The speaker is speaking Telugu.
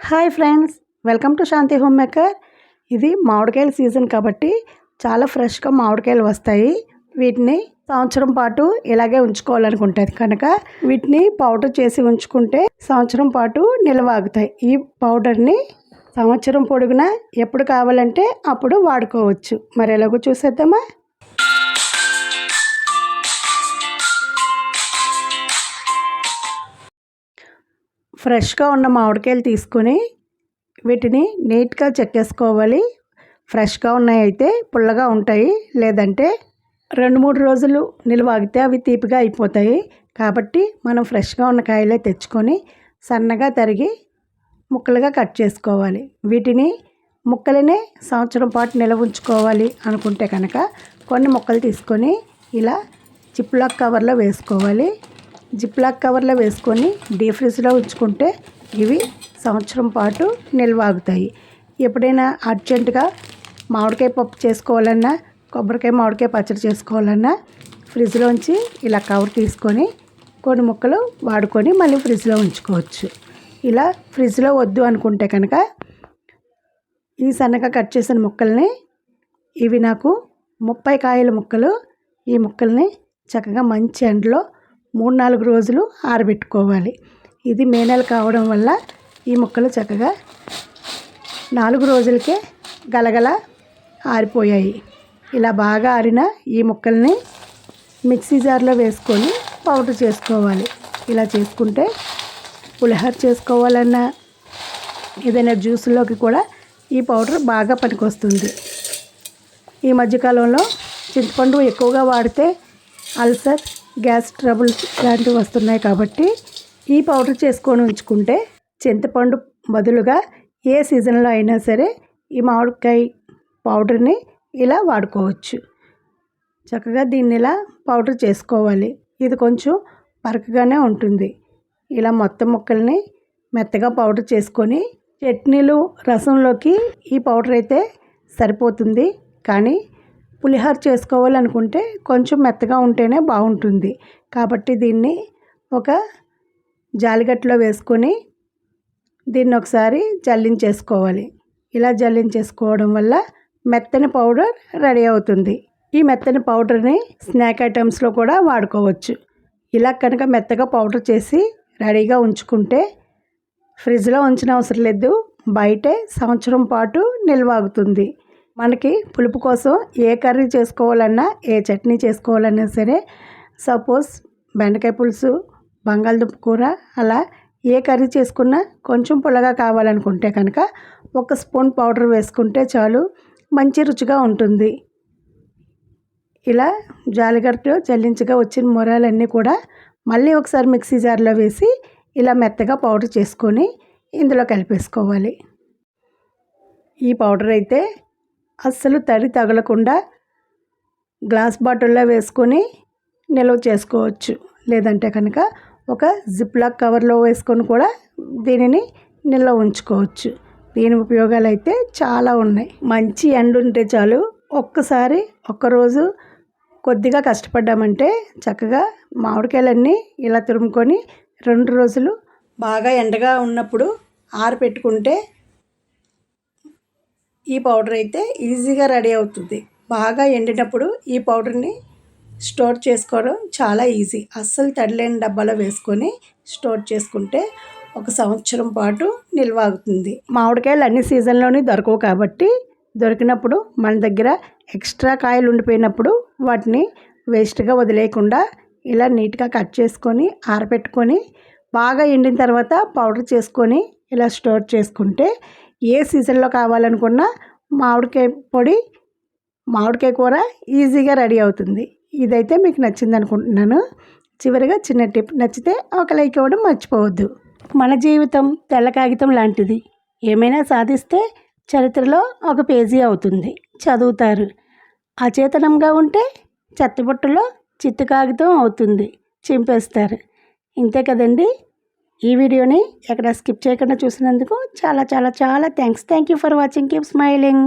Hi friends welcome to Shanti home maker ఇది మామిడికాయల సీజన్ కాబట్టి చాలా ఫ్రెష్గా మామిడికాయలు వస్తాయి. వీటిని సంవత్సరం పాటు ఇలాగే ఉంచుకోవాలనుకుంటుంది కనుక వీటిని పౌడర్ చేసి ఉంచుకుంటే సంవత్సరం పాటు నిలవాగుతాయి ఈ పౌడర్ని సంవత్సరం పొడుగున ఎప్పుడు కావాలంటే అప్పుడు వాడుకోవచ్చు. మరి ఎలాగో చూసేద్దామా? ఫ్రెష్గా ఉన్న మామిడికాయలు తీసుకొని వీటిని నీట్గా చెక్కేసుకోవాలి ఫ్రెష్గా ఉన్నాయి అయితే పుల్లగా ఉంటాయి. లేదంటే రెండు మూడు రోజులు నిల్వ ఆగితే అవి తీపిగా అయిపోతాయి. కాబట్టి మనం ఫ్రెష్గా ఉన్న కాయలే తెచ్చుకొని సన్నగా తరిగి ముక్కలుగా కట్ చేసుకోవాలి. వీటిని ముక్కలనే సంవత్సరం పాటు నిల్వ ఉంచుకోవాలి అనుకుంటే కనుక కొన్ని ముక్కలు తీసుకొని ఇలా చిప్లాక్ కవర్లో వేసుకోవాలి. జిప్లాక్ కవర్లో వేసుకొని డీప్ ఫ్రిడ్జ్లో ఉంచుకుంటే ఇవి సంవత్సరం పాటు నిల్వ ఆగుతాయి ఎప్పుడైనా అర్జెంటుగా మామిడికాయ పప్పు చేసుకోవాలన్నా కొబ్బరికాయ మామిడికాయ పచ్చడి చేసుకోవాలన్నా ఫ్రిడ్జ్లోంచి ఇలా కవర్ తీసుకొని కొన్ని ముక్కలు వాడుకొని మళ్ళీ ఫ్రిడ్జ్లో ఉంచుకోవచ్చు. ఇలా ఫ్రిడ్జ్లో వద్దు అనుకుంటే కనుక ఈ సన్నగా కట్ చేసిన ముక్కల్ని ఇవి నాకు ముప్పై కాయల ముక్కలు ఈ ముక్కల్ని చక్కగా మంచి ఎండలో మూడు నాలుగు రోజులు ఆరబెట్టుకోవాలి. ఇది మే నెల కావడం వల్ల ఈ ముక్కలు చక్కగా నాలుగు రోజులకే గలగల ఆరిపోయాయి. ఇలా బాగా ఆరిన ఈ ముక్కల్ని మిక్సీ జార్లో వేసుకొని పౌడర్ చేసుకోవాలి. ఇలా చేసుకుంటే పులిహోర చేసుకోవాలన్నా ఏదైనా జ్యూస్లోకి కూడా ఈ పౌడర్ బాగా పనికొస్తుంది. ఈ మధ్యకాలంలో చింతపండు ఎక్కువగా వాడితే అల్సర్ గ్యాస్ ట్రబుల్స్ లాంటివి వస్తున్నాయి కాబట్టి ఈ పౌడర్ చేసుకొని ఉంచుకుంటే చింతపండు బదులుగా ఏ సీజన్లో అయినా సరే ఈ మామిడికాయ పౌడర్ని ఇలా వాడుకోవచ్చు. చక్కగా దీన్ని ఇలా పౌడర్ చేసుకోవాలి. ఇది కొంచెం పరకగానే ఉంటుంది. ఇలా మొత్తం ముక్కల్ని మెత్తగా పౌడర్ చేసుకొని చట్నీలు రసంలోకి ఈ పౌడర్ అయితే సరిపోతుంది. కానీ పులిహోర చేసుకోవాలనుకుంటే కొంచెం మెత్తగా ఉంటేనే బాగుంటుంది. కాబట్టి దీన్ని ఒక జాలిగట్లో వేసుకొని దీన్ని ఒకసారి జల్లించేసుకోవాలి. ఇలా జల్లించేసుకోవడం వల్ల మెత్తని పౌడర్ రెడీ అవుతుంది. ఈ మెత్తని పౌడర్ని స్నాక్ ఐటమ్స్లో కూడా వాడుకోవచ్చు. ఇలా కనుక మెత్తగా పౌడర్ చేసి రెడీగా ఉంచుకుంటే ఫ్రిడ్జ్లో ఉంచిన అవసరం లేదు. బయటే సంవత్సరం పాటు నిల్వాగుతుంది మనకి పులుపు కోసం ఏ కర్రీ చేసుకోవాలన్నా ఏ చట్నీ చేసుకోవాలన్నా సరే సపోజ్ బెండకాయ పులుసు బంగాళదుంప కూర అలా ఏ కర్రీ చేసుకున్నా కొంచెం పుల్లగా కావాలనుకుంటే కనుక ఒక స్పూన్ పౌడర్ వేసుకుంటే చాలు మంచి రుచిగా ఉంటుంది. ఇలా జాలిగట్టు జల్లించగా వచ్చిన మొరాలన్నీ కూడా మళ్ళీ ఒకసారి మిక్సీ జార్లో వేసి ఇలా మెత్తగా పౌడర్ చేసుకొని ఇందులో కలిపేసుకోవాలి. ఈ పౌడర్ అయితే అస్సలు తడి తగలకుండా గ్లాస్ బాటిల్లో వేసుకొని నిల్వ చేసుకోవచ్చు. లేదంటే కనుక ఒక జిప్లాక్ కవర్లో వేసుకొని కూడా దీనిని నిల్వ ఉంచుకోవచ్చు. దీని ఉపయోగాలు అయితే చాలా ఉన్నాయి. మంచి ఎండ ఉంటే చాలు ఒక్కసారి ఒక్కరోజు కొద్దిగా కష్టపడ్డామంటే చక్కగా మామిడికాయలన్నీ ఇలా తురుముకొని రెండు రోజులు బాగా ఎండగా ఉన్నప్పుడు ఆరపెట్టుకుంటే ఈ పౌడర్ అయితే ఈజీగా రెడీ అవుతుంది. బాగా ఎండినప్పుడు ఈ పౌడర్ని స్టోర్ చేసుకోవడం చాలా ఈజీ. అస్సలు తడిలేని డబ్బాలో వేసుకొని స్టోర్ చేసుకుంటే ఒక సంవత్సరం పాటు నిల్వ అవుతుంది. మామిడికాయలు అన్ని సీజన్లోనే దొరకవు కాబట్టి దొరికినప్పుడు మన దగ్గర ఎక్స్ట్రా కాయలు ఉండిపోయినప్పుడు వాటిని వేస్ట్గా వదిలేయకుండా ఇలా నీట్గా కట్ చేసుకొని ఆరబెట్టుకొని బాగా ఎండిన తర్వాత పౌడర్ చేసుకొని ఇలా స్టోర్ చేసుకుంటే ఏ సీజన్లో కావాలనుకున్నా మామిడికాయ పొడి మామిడికాయ కూర ఈజీగా రెడీ అవుతుంది. ఇదైతే మీకు నచ్చింది అనుకుంటున్నాను చివరిగా చిన్న టిప్ నచ్చితే ఒక లైక్ ఇవ్వడం మర్చిపోవద్దు. మన జీవితం తెల్ల కాగితం లాంటిది. ఏమైనా సాధిస్తే చరిత్రలో ఒక పేజీ అవుతుంది. చదువుతారు. అచేతనంగా ఉంటే చెత్తబుట్టలో చిత్తు కాగితం అవుతుంది. చింపేస్తారు. ఇంతే కదండి? ఈ వీడియోని ఎక్కడ స్కిప్ చేయకుండా చూసినందుకు చాలా చాలా చాలా thanks thank you for watching keep smiling